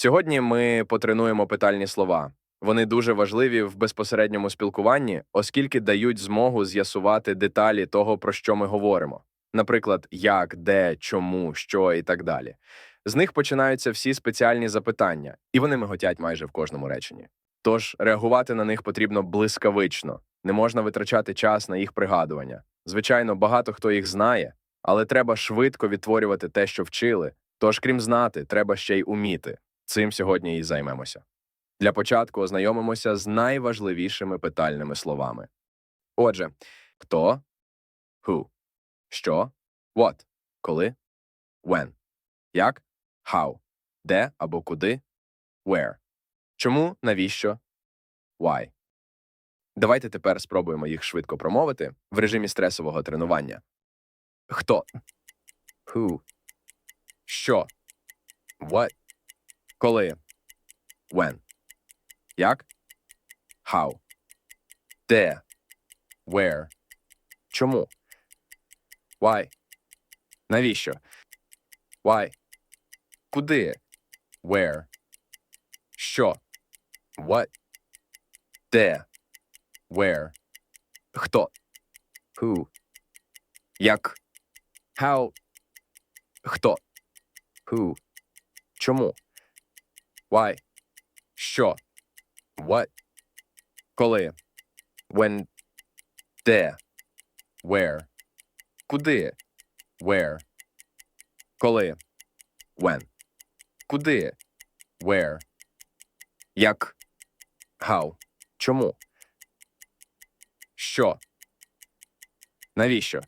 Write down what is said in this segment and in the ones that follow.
Сьогодні ми потренуємо питальні слова. Вони дуже важливі в безпосередньому спілкуванні, оскільки дають змогу з'ясувати деталі того, про що ми говоримо. Наприклад, як, де, чому, що і так далі. З них починаються всі спеціальні запитання, і вони миготять майже в кожному реченні. Тож реагувати на них потрібно блискавично, не можна витрачати час на їх пригадування. Звичайно, багато хто їх знає, але треба швидко відтворювати те, що вчили. Тож, крім знати, треба ще й уміти. Цим сьогодні і займемося. Для початку ознайомимося з найважливішими питальними словами. Отже, хто, who, що, what, коли, when, як, how, де або куди, where, чому, навіщо, why. Давайте тепер спробуємо їх швидко промовити в режимі стресового тренування. Хто? Who? Що? What? Коли? When? Як? How? Де? Where? Чому? Why? Навіщо? Why? Куди? Where? Що? What? Де? Where? Хто? Who? Як? How? Хто? Who? Чому? Why? Що? What? Коли? When? Де? Where? Куди? Where? Коли? When? Куди? Where? Як? How? Чому? Що? Навіщо?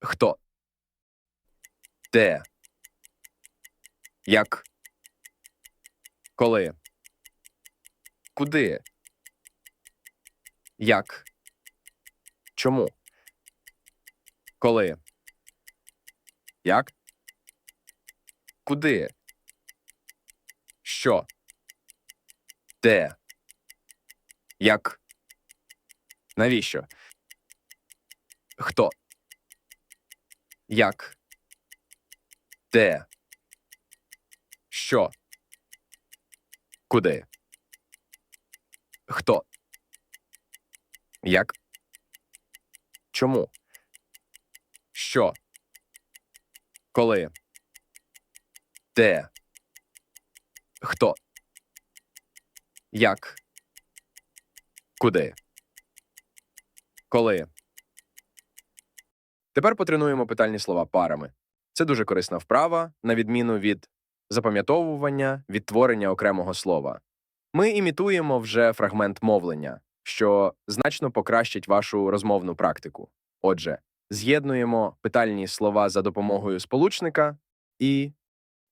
Хто? Де? Як? Коли? Куди? Як? Чому? Коли? Як? Куди? Що? Де? Як? Навіщо? Хто? Як? Де? Що? Куди? Хто? Як? Чому? Що? Коли? Де? Хто? Як? Куди? Коли? Тепер потренуємо питальні слова парами. Це дуже корисна вправа, на відміну від запам'ятовування, відтворення окремого слова. Ми імітуємо вже фрагмент мовлення, що значно покращить вашу розмовну практику. Отже, з'єднуємо питальні слова за допомогою сполучника і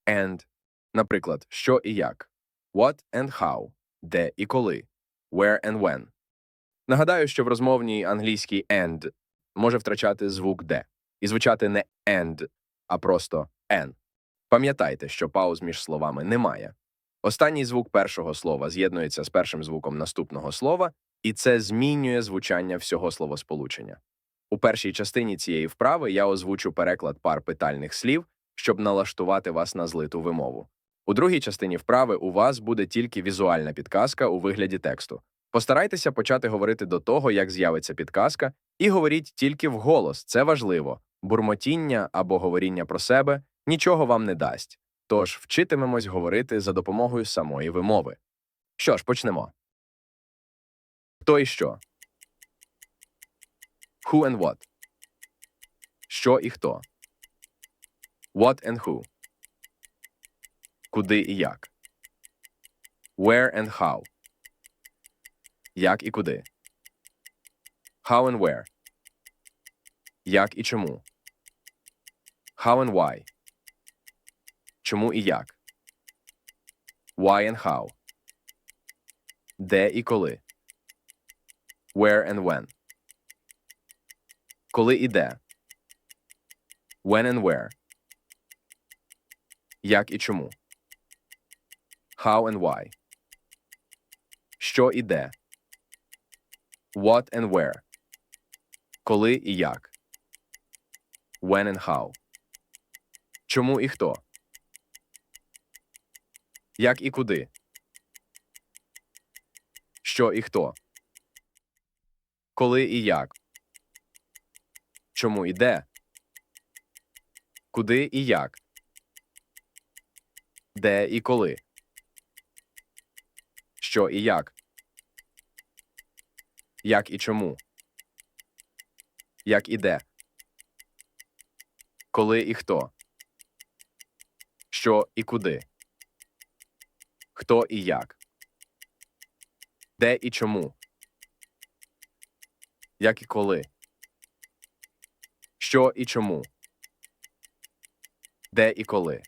and. Наприклад, що і як, what and how, де і коли, where and when. Нагадаю, що в розмовній англійській and може втрачати звук де і звучати не and, а просто n. Пам'ятайте, що пауз між словами немає. Останній звук першого слова з'єднується з першим звуком наступного слова, і це змінює звучання всього словосполучення. У першій частині цієї вправи я озвучу переклад пар питальних слів, щоб налаштувати вас на злиту вимову. У другій частині вправи у вас буде тільки візуальна підказка у вигляді тексту. Постарайтеся почати говорити до того, як з'явиться підказка, і говоріть тільки вголос, це важливо. Бурмотіння або говоріння про себе нічого вам не дасть. Тож вчитимемось говорити за допомогою самої вимови. Що ж, почнемо. Хто і що? Who and what? Що і хто? What and who? Куди і як? Where and how? Як і куди? How and where? Як і чому? How and why? Чому і як? Why and how? Де і коли? Where and when? Коли і де? When and where? Як і чому? How and why? Що і де? What and where? Коли і як? When and how? Чому і хто? Як і куди? Що і хто? Коли і як? Чому і де? Куди і як? Де і коли? Що і як? Як і чому? Як і де? Коли і хто? Що і куди? Хто і як? Де і чому? Як і коли? Що і чому? Де і коли?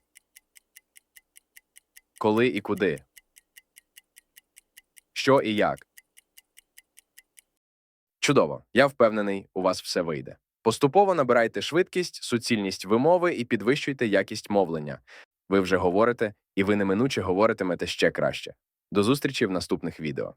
Коли і куди? Що і як? Чудово. Я впевнений, у вас все вийде. Поступово набирайте швидкість, суцільність вимови і підвищуйте якість мовлення. Ви вже говорите, і ви неминуче говоритимете ще краще. До зустрічі в наступних відео.